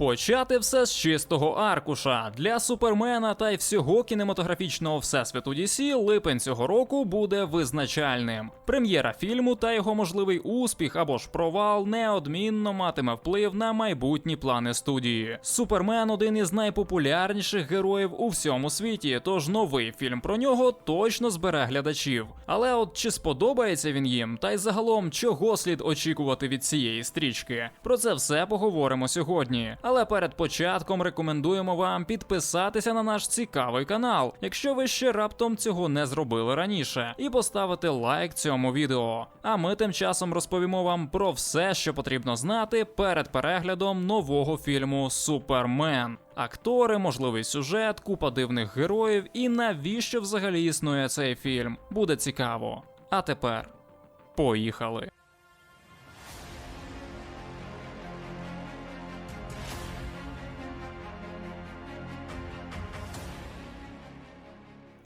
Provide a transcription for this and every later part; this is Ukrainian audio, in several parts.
Почати все з чистого аркуша для супермена та й всього кінематографічного всесвіту DC липень цього року буде визначальним. Прем'єра фільму та його можливий успіх або ж провал неодмінно матиме вплив на майбутні плани студії. Супермен один із найпопулярніших героїв у всьому світі, тож новий фільм про нього точно збере глядачів. Але от чи сподобається він їм, та й загалом чого слід очікувати від цієї стрічки? Про це все поговоримо сьогодні. Але перед початком рекомендуємо вам підписатися на наш цікавий канал, якщо ви ще раптом цього не зробили раніше, і поставити лайк цьому відео. А ми тим часом розповімо вам про все, що потрібно знати перед переглядом нового фільму Супермен. Актори, можливий сюжет, купа дивних героїв і навіщо взагалі існує цей фільм. Буде цікаво. А тепер поїхали.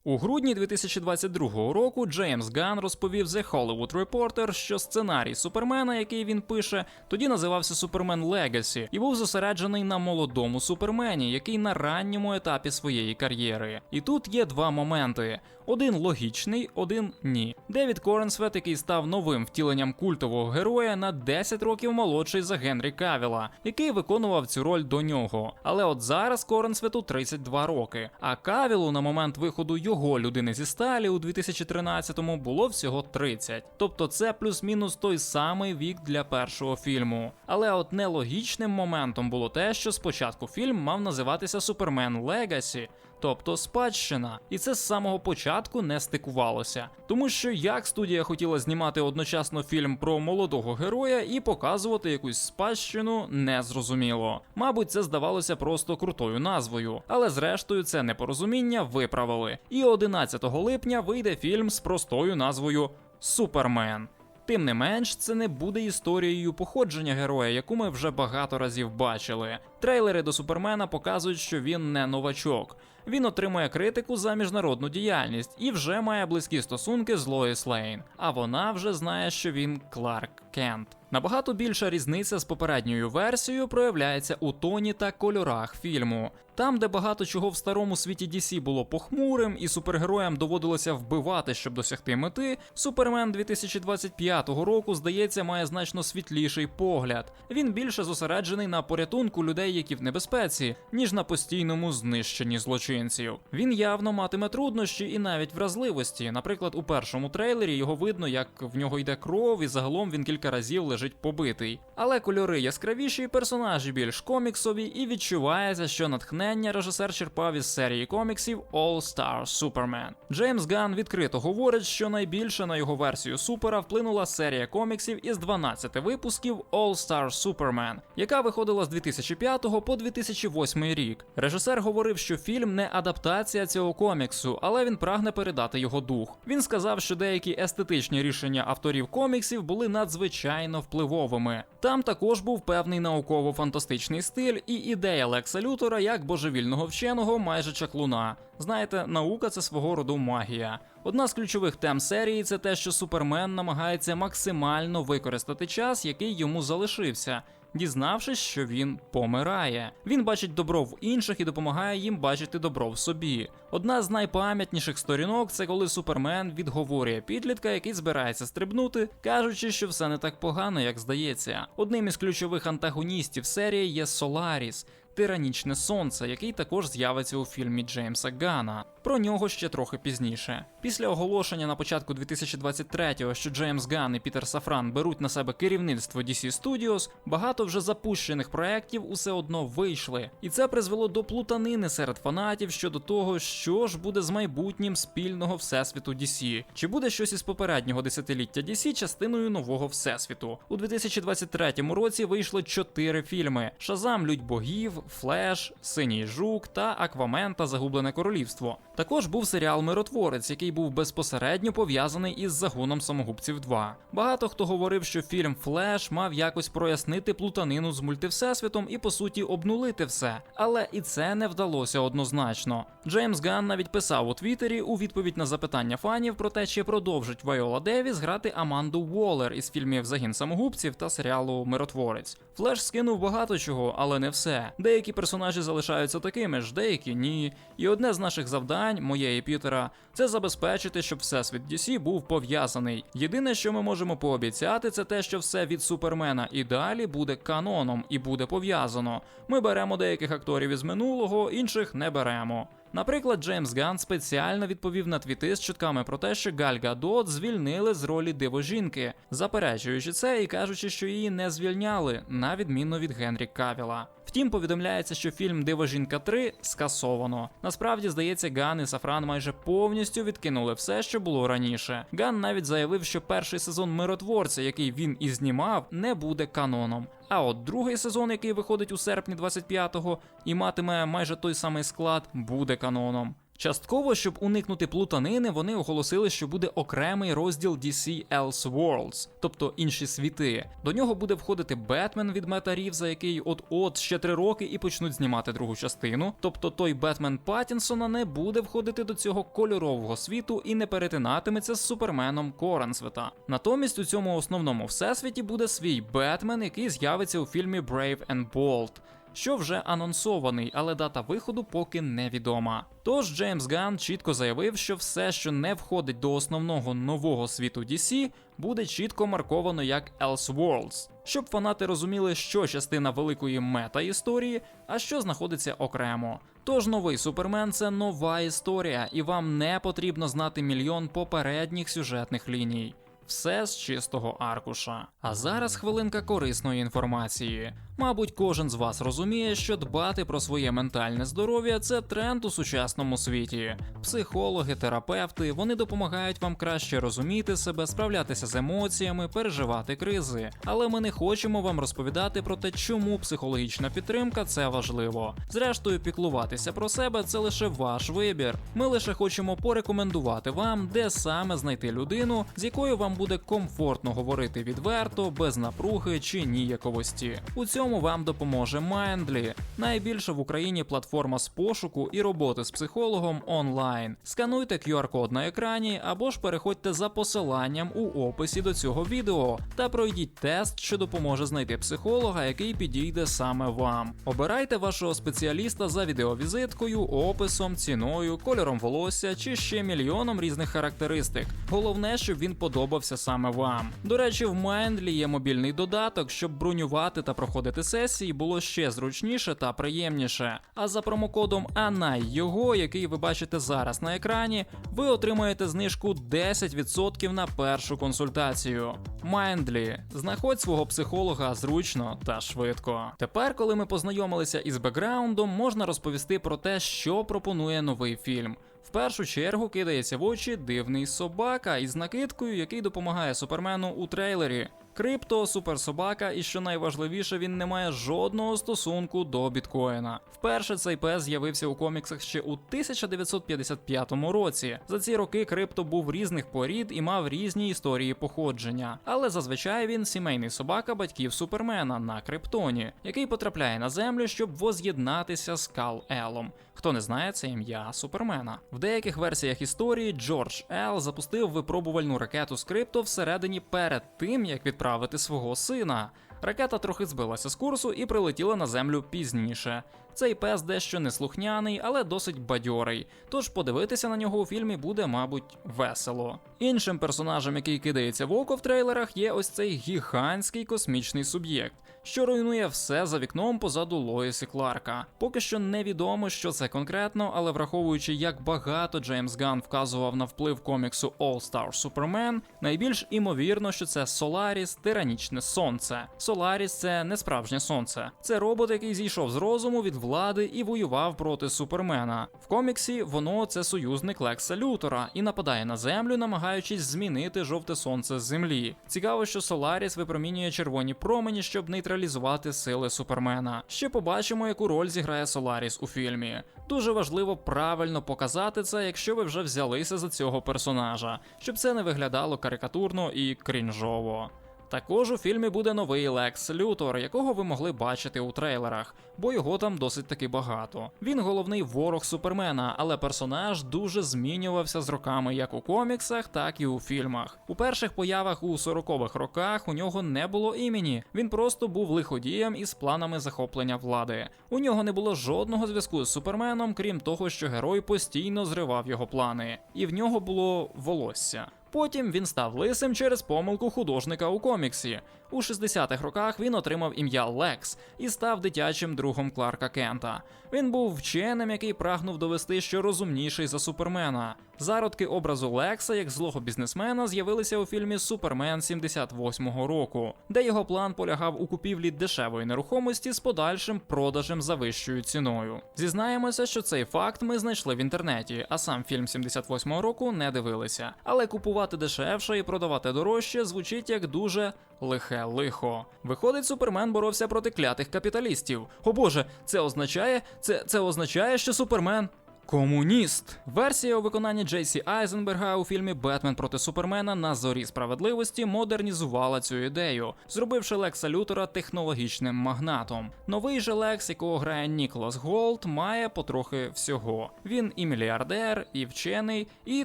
У грудні 2022 року Джеймс Ган розповів The Hollywood Reporter, що сценарій Супермена, який він пише, тоді називався Супермен Legacy і був зосереджений на молодому супермені, який на ранньому етапі своєї кар'єри. І тут є два моменти: один логічний, один ні. Девід Коренсвет, який став новим втіленням культового героя, на 10 років молодший за Генрі Кавіла, який виконував цю роль до нього. Але от зараз Коренсвету 32 роки, а Кавілу на момент виходу його людини зі сталі у 2013-му було всього 30. Тобто це плюс-мінус той самий вік для першого фільму. Але от нелогічним моментом було те, що спочатку фільм мав називатися Супермен Легасі, тобто спадщина. І це з самого початку не стикувалося. Тому що як студія хотіла знімати одночасно фільм про молодого героя і показувати якусь спадщину, не зрозуміло. Мабуть, це здавалося просто крутою назвою, але зрештою це непорозуміння виправили. І 11 липня вийде фільм з простою назвою Супермен. Тим не менш, це не буде історією походження героя, яку ми вже багато разів бачили. Трейлери до Супермена показують, що він не новачок. Він отримує критику за міжнародну діяльність і вже має близькі стосунки з Лоїс Лейн. А вона вже знає, що він Кларк Кент. Набагато більша різниця з попередньою версією проявляється у тоні та кольорах фільму. Там, де багато чого в старому світі DC було похмурим, і супергероям доводилося вбивати, щоб досягти мети, Супермен 2025 року, здається, має значно світліший погляд. Він більше зосереджений на порятунку людей, які в небезпеці, ніж на постійному знищенні злочинців. Він явно матиме труднощі і навіть вразливості. Наприклад, у першому трейлері його видно, як в нього йде кров, і загалом він кілька разів лежить побитий. Але кольори яскравіші, персонажі більш коміксові, і відчувається, що натхнення режисер черпав із серії коміксів All Star Superman. Джеймс Ган відкрито говорить, що найбільше на його версію супера вплинула серія коміксів із 12 випусків All Star Superman, яка виходила з 2005 по 2008 рік. Режисер говорив, що фільм не адаптація цього коміксу, але він прагне передати його дух. Він сказав, що деякі естетичні рішення авторів коміксів були надзвичайно впливовими. Там також був певний науково-фантастичний стиль і ідея Лекса Лютора як божевільного вченого майже чаклуна. Знаєте, наука це свого роду магія. Одна з ключових тем серії це те, що Супермен намагається максимально використати час, який йому залишився. Дізнавшись, що він помирає, він бачить добро в інших і допомагає їм бачити добро в собі. Одна з найпам'ятніших сторінок це коли Супермен відговорює підлітка, який збирається стрибнути, кажучи, що все не так погано, як здається. Одним із ключових антагоністів серії є Соларіс. Тиранічне сонце, який також з'явиться у фільмі Джеймса Гана. Про нього ще трохи пізніше. Після оголошення на початку 2023-го, що Джеймс Ган і Пітер Сафран беруть на себе керівництво DC Studios, багато вже запущених проєктів усе одно вийшли, і це призвело до плутанини серед фанатів щодо того, що ж буде з майбутнім спільного всесвіту DC. Чи буде щось із попереднього десятиліття DC частиною нового всесвіту? У 2023 році вийшло чотири фільми: Шазам Людь богів, Флеш, Синій Жук та Аквамен та Загублене Королівство. Також був серіал Миротворець, який був безпосередньо пов'язаний із загоном самогубців 2. Багато хто говорив, що фільм Флеш мав якось прояснити плутанину з мультивсесвітом і по суті обнулити все. Але і це не вдалося однозначно. Джеймс Ганн навіть писав у Твіттері у відповідь на запитання фанів про те, чи продовжить Вайола Девіс грати Аманду Уоллер із фільмів Загін самогубців та серіалу Миротворець. Флеш скинув багато чого, але не все. Деякі персонажі залишаються такими ж, деякі ні. І одне з наших завдань, моєї Пітера, це забезпечити, щоб всесвіт DC був пов'язаний. Єдине, що ми можемо пообіцяти, це те, що все від Супермена і далі буде каноном і буде пов'язано. Ми беремо деяких акторів із минулого, інших не беремо. Наприклад, Джеймс Ганн спеціально відповів на твіти з чутками про те, що Галь Гадот звільнили з ролі дивожінки, заперечуючи це і кажучи, що її не звільняли, на відміну від Генрі Кавіла. Втім, повідомляється, що фільм Дивожінка 3 скасовано. Насправді, здається, Ган і Сафран майже повністю відкинули все, що було раніше. Ган навіть заявив, що перший сезон миротворця, який він і знімав, не буде каноном. А от другий сезон, який виходить у серпні 25-го і матиме майже той самий склад, буде каноном. Частково, щоб уникнути плутанини, вони оголосили, що буде окремий розділ DC Elseworlds, тобто інші світи. До нього буде входити Бетмен від Мета Рівза, який от-от ще три роки і почнуть знімати другу частину. Тобто той Бетмен Паттінсона не буде входити до цього кольорового світу і не перетинатиметься з суперменом Коренсвета. Натомість у цьому основному всесвіті буде свій Бетмен, який з'явиться у фільмі Brave and Bold що вже анонсований, але дата виходу поки невідома. Тож Джеймс Ганн чітко заявив, що все, що не входить до основного нового світу DC, буде чітко марковано як Elseworlds, щоб фанати розуміли, що частина великої мета-історії, а що знаходиться окремо. Тож новий супермен це нова історія, і вам не потрібно знати мільйон попередніх сюжетних ліній. Все з чистого аркуша. А зараз хвилинка корисної інформації. Мабуть, кожен з вас розуміє, що дбати про своє ментальне здоров'я це тренд у сучасному світі. Психологи, терапевти вони допомагають вам краще розуміти себе, справлятися з емоціями, переживати кризи. Але ми не хочемо вам розповідати про те, чому психологічна підтримка це важливо. Зрештою, піклуватися про себе це лише ваш вибір. Ми лише хочемо порекомендувати вам, де саме знайти людину, з якою вам буде комфортно говорити відверто, без напруги чи ніяковості. У цьому цьому вам допоможе Mindly, найбільша в Україні платформа з пошуку і роботи з психологом онлайн. Скануйте QR-код на екрані або ж переходьте за посиланням у описі до цього відео та пройдіть тест, що допоможе знайти психолога, який підійде саме вам. Обирайте вашого спеціаліста за відеовізиткою, описом, ціною, кольором волосся чи ще мільйоном різних характеристик. Головне, щоб він подобався саме вам. До речі, в Mindly є мобільний додаток, щоб бронювати та проходити сесії було ще зручніше та приємніше. А за промокодом АНАЙ його, який ви бачите зараз на екрані, ви отримаєте знижку 10% на першу консультацію. Mindly. знаходь свого психолога зручно та швидко. Тепер, коли ми познайомилися із бекграундом, можна розповісти про те, що пропонує новий фільм. В першу чергу кидається в очі дивний собака із накидкою, який допомагає супермену у трейлері. Крипто, суперсобака, і що найважливіше, він не має жодного стосунку до біткоїна. Вперше цей пес з'явився у коміксах ще у 1955 році. За ці роки крипто був різних порід і мав різні історії походження. Але зазвичай він сімейний собака батьків супермена на криптоні, який потрапляє на землю, щоб воз'єднатися з Кал Елом. Хто не знає, це ім'я Супермена. В деяких версіях історії Джордж Ел запустив випробувальну ракету з крипто всередині перед тим, як відправити свого сина. Ракета трохи збилася з курсу і прилетіла на землю пізніше. Цей пес дещо неслухняний, але досить бадьорий. Тож подивитися на нього у фільмі буде, мабуть, весело. Іншим персонажем, який кидається в око в трейлерах, є ось цей гігантський космічний суб'єкт, що руйнує все за вікном позаду Лоїсі Кларка. Поки що невідомо, що це конкретно, але враховуючи, як багато Джеймс Ганн вказував на вплив коміксу All Star Superman, найбільш імовірно, що це Соларіс тиранічне сонце. Соларіс це не справжнє сонце, це робот, який зійшов з розуму від влади і воював проти супермена. В коміксі воно це союзник Лекса Лютора і нападає на землю, намагаючись змінити жовте сонце з землі. Цікаво, що Соларіс випромінює червоні промені, щоб нейтралізувати нейтралізувати сили Супермена. Ще побачимо, яку роль зіграє Соларіс у фільмі. Дуже важливо правильно показати це, якщо ви вже взялися за цього персонажа, щоб це не виглядало карикатурно і крінжово. Також у фільмі буде новий Лекс Лютор, якого ви могли бачити у трейлерах, бо його там досить таки багато. Він головний ворог Супермена, але персонаж дуже змінювався з роками як у коміксах, так і у фільмах. У перших появах у 40-х роках у нього не було імені. Він просто був лиходієм із планами захоплення влади. У нього не було жодного зв'язку з Суперменом, крім того, що герой постійно зривав його плани, і в нього було волосся. Потім він став лисим через помилку художника у коміксі. У 60-х роках він отримав ім'я Лекс і став дитячим другом Кларка Кента. Він був вченим, який прагнув довести, що розумніший за Супермена. Зародки образу Лекса як злого бізнесмена з'явилися у фільмі Супермен 78-го року, де його план полягав у купівлі дешевої нерухомості з подальшим продажем за вищою ціною. Зізнаємося, що цей факт ми знайшли в інтернеті, а сам фільм 78-го року не дивилися. Але купувати дешевше і продавати дорожче звучить як дуже лихе лихо. Виходить, Супермен боровся проти клятих капіталістів. О боже, це означає, це, це означає, що Супермен. Комуніст. Версія у виконанні Джейсі Айзенберга у фільмі Бетмен проти Супермена на зорі справедливості модернізувала цю ідею, зробивши Лекса Лютера технологічним магнатом. Новий же Лекс, якого грає Ніколас Голд, має потрохи всього. Він і мільярдер, і вчений, і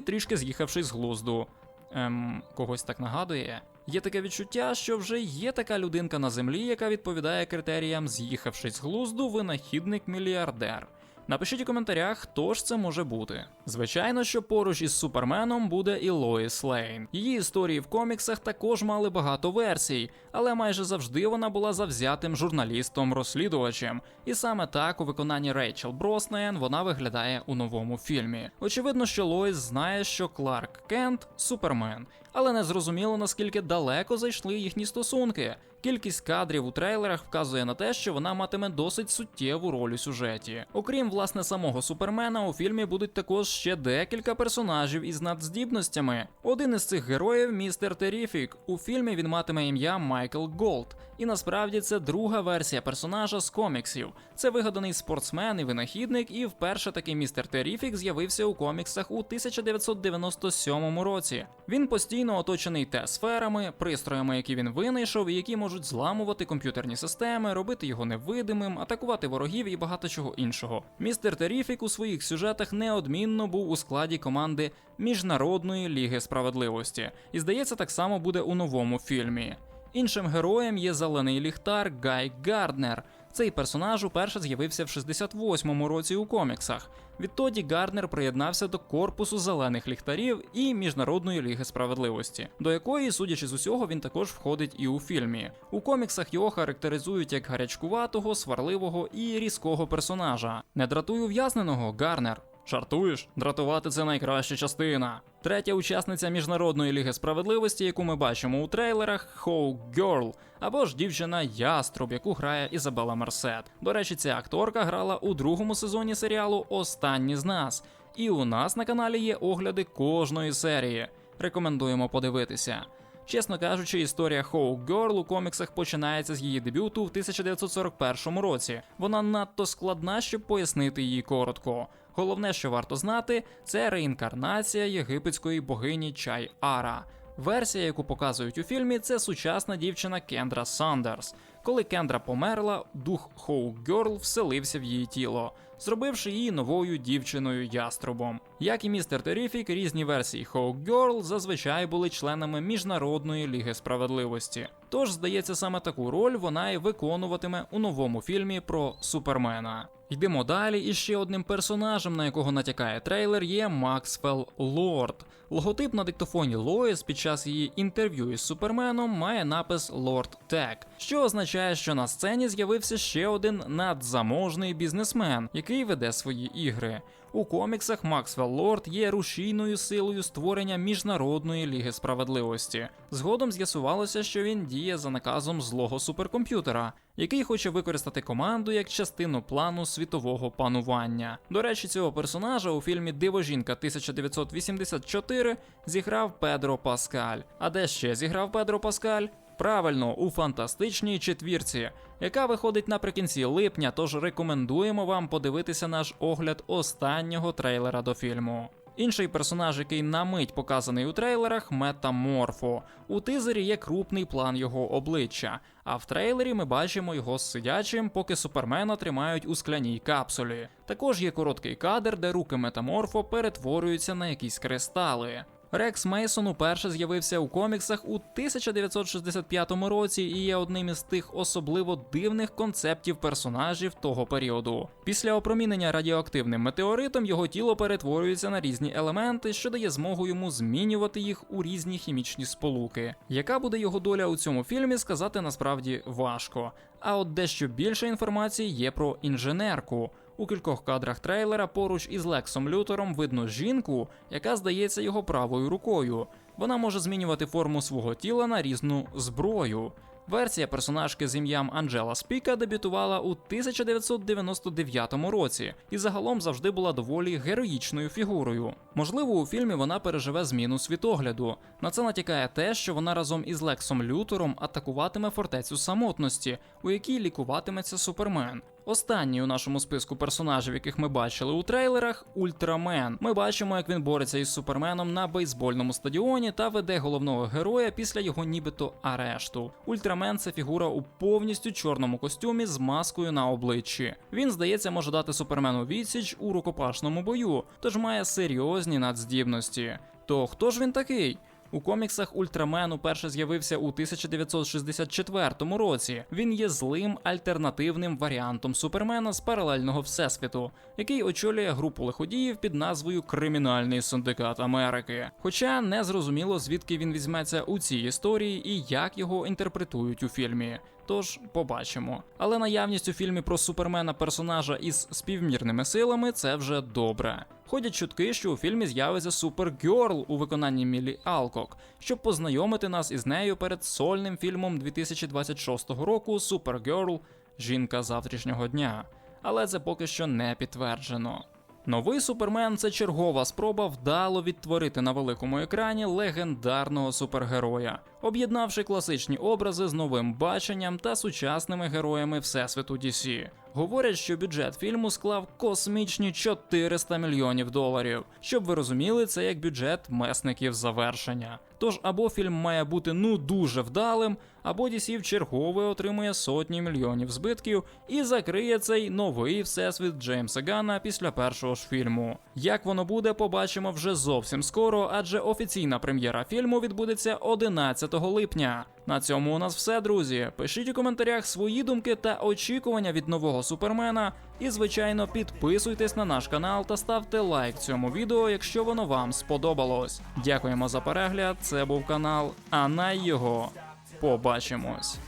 трішки з'їхавши з глузду. Ем, когось так нагадує. Є таке відчуття, що вже є така людинка на землі, яка відповідає критеріям з'їхавшись з глузду, винахідник-мільярдер. Напишіть у коментарях, хто ж це може бути. Звичайно, що поруч із Суперменом буде і Лоїс Лейн. Її історії в коміксах також мали багато версій, але майже завжди вона була завзятим журналістом-розслідувачем. І саме так у виконанні Рейчел Броснен вона виглядає у новому фільмі. Очевидно, що Лоїс знає, що Кларк Кент Супермен, але не зрозуміло наскільки далеко зайшли їхні стосунки. Кількість кадрів у трейлерах вказує на те, що вона матиме досить суттєву роль у сюжеті. Окрім власне самого супермена, у фільмі будуть також ще декілька персонажів із надздібностями. Один із цих героїв містер Теріфік. У фільмі він матиме ім'я Майкл Голд. І насправді це друга версія персонажа з коміксів. Це вигаданий спортсмен і винахідник, і вперше такий містер Теріфік з'явився у коміксах у 1997 році. Він постійно оточений те-сферами, пристроями, які він винайшов, і які можуть зламувати комп'ютерні системи, робити його невидимим, атакувати ворогів і багато чого іншого. Містер Теріфік у своїх сюжетах неодмінно був у складі команди Міжнародної ліги справедливості, і здається, так само буде у новому фільмі. Іншим героєм є зелений ліхтар Гай Гарднер. Цей персонаж уперше з'явився в 68-му році у коміксах. Відтоді Гарднер приєднався до корпусу зелених ліхтарів і Міжнародної ліги справедливості, до якої, судячи з усього, він також входить і у фільмі. У коміксах його характеризують як гарячкуватого, сварливого і різкого персонажа. Не дратуй ув'язненого, Гарнер. Жартуєш? Дратувати це найкраща частина. Третя учасниця Міжнародної ліги справедливості, яку ми бачимо у трейлерах, Хоу Герл, або ж дівчина Яструб, яку грає Ізабела Мерсет. До речі, ця акторка грала у другому сезоні серіалу Останні з нас. І у нас на каналі є огляди кожної серії. Рекомендуємо подивитися. Чесно кажучи, історія Хоу Герл у коміксах починається з її дебюту в 1941 році. Вона надто складна, щоб пояснити її коротко. Головне, що варто знати, це реінкарнація єгипетської богині Чай Ара. Версія, яку показують у фільмі, це сучасна дівчина Кендра Сандерс. Коли Кендра померла, дух Хоу Герл вселився в її тіло, зробивши її новою дівчиною яструбом. Як і містер Теріфік, різні версії Хоу Герл зазвичай були членами Міжнародної ліги справедливості. Тож, здається, саме таку роль вона і виконуватиме у новому фільмі про Супермена. Йдемо далі, і ще одним персонажем, на якого натякає трейлер, є Максвелл Лорд. Логотип на диктофоні Лоїс під час її інтерв'ю із Суперменом має напис Лорд Тек, що означає, що на сцені з'явився ще один надзаможний бізнесмен, який веде свої ігри. У коміксах Максвелл Лорд є рушійною силою створення Міжнародної ліги справедливості. Згодом з'ясувалося, що він діє за наказом злого суперкомп'ютера, який хоче використати команду як частину плану світового панування. До речі, цього персонажа у фільмі Дивожінка 1984 зіграв Педро Паскаль. А де ще зіграв Педро Паскаль? Правильно, у фантастичній четвірці, яка виходить наприкінці липня. Тож рекомендуємо вам подивитися наш огляд останнього трейлера до фільму. Інший персонаж, який на мить показаний у трейлерах, Метаморфо. У тизері є крупний план його обличчя, а в трейлері ми бачимо його сидячим, поки супермена тримають у скляній капсулі. Також є короткий кадр, де руки Метаморфо перетворюються на якісь кристали. Рекс Мейсон уперше з'явився у коміксах у 1965 році і є одним із тих особливо дивних концептів персонажів того періоду. Після опромінення радіоактивним метеоритом його тіло перетворюється на різні елементи, що дає змогу йому змінювати їх у різні хімічні сполуки. Яка буде його доля у цьому фільмі, сказати насправді важко. А от дещо більше інформації є про інженерку. У кількох кадрах трейлера поруч із Лексом Лютером видно жінку, яка здається його правою рукою. Вона може змінювати форму свого тіла на різну зброю. Версія персонажки з ім'ям Анджела Спіка дебютувала у 1999 році і загалом завжди була доволі героїчною фігурою. Можливо, у фільмі вона переживе зміну світогляду. На це натякає те, що вона разом із Лексом Лютером атакуватиме фортецю самотності, у якій лікуватиметься Супермен. Останній у нашому списку персонажів, яких ми бачили у трейлерах, Ультрамен. Ми бачимо, як він бореться із суперменом на бейсбольному стадіоні та веде головного героя після його нібито арешту. Ультрамен це фігура у повністю чорному костюмі з маскою на обличчі. Він, здається, може дати супермену відсіч у рукопашному бою, тож має серйозні надздібності. То хто ж він такий? У коміксах Ультрамен уперше з'явився у 1964 році. Він є злим альтернативним варіантом Супермена з паралельного всесвіту, який очолює групу лиходіїв під назвою Кримінальний синдикат Америки. Хоча не зрозуміло, звідки він візьметься у цій історії і як його інтерпретують у фільмі. Тож побачимо. Але наявність у фільмі про супермена персонажа із співмірними силами це вже добре. Ходять чутки, що у фільмі з'явиться Супергерл у виконанні Мілі Алкок, щоб познайомити нас із нею перед сольним фільмом 2026 року Супергерл Жінка завтрашнього дня. Але це поки що не підтверджено. Новий супермен це чергова спроба вдало відтворити на великому екрані легендарного супергероя, об'єднавши класичні образи з новим баченням та сучасними героями всесвіту DC. Говорять, що бюджет фільму склав космічні 400 мільйонів доларів. Щоб ви розуміли, це як бюджет месників завершення. Тож або фільм має бути ну дуже вдалим, або DC чергове отримує сотні мільйонів збитків і закриє цей новий всесвіт Джеймса Ганна після першого ж фільму. Як воно буде, побачимо вже зовсім скоро, адже офіційна прем'єра фільму відбудеться 11 липня. На цьому у нас все, друзі. Пишіть у коментарях свої думки та очікування від нового супермена. І, звичайно, підписуйтесь на наш канал та ставте лайк цьому відео, якщо воно вам сподобалось. Дякуємо за перегляд. Це був канал, а на його побачимось.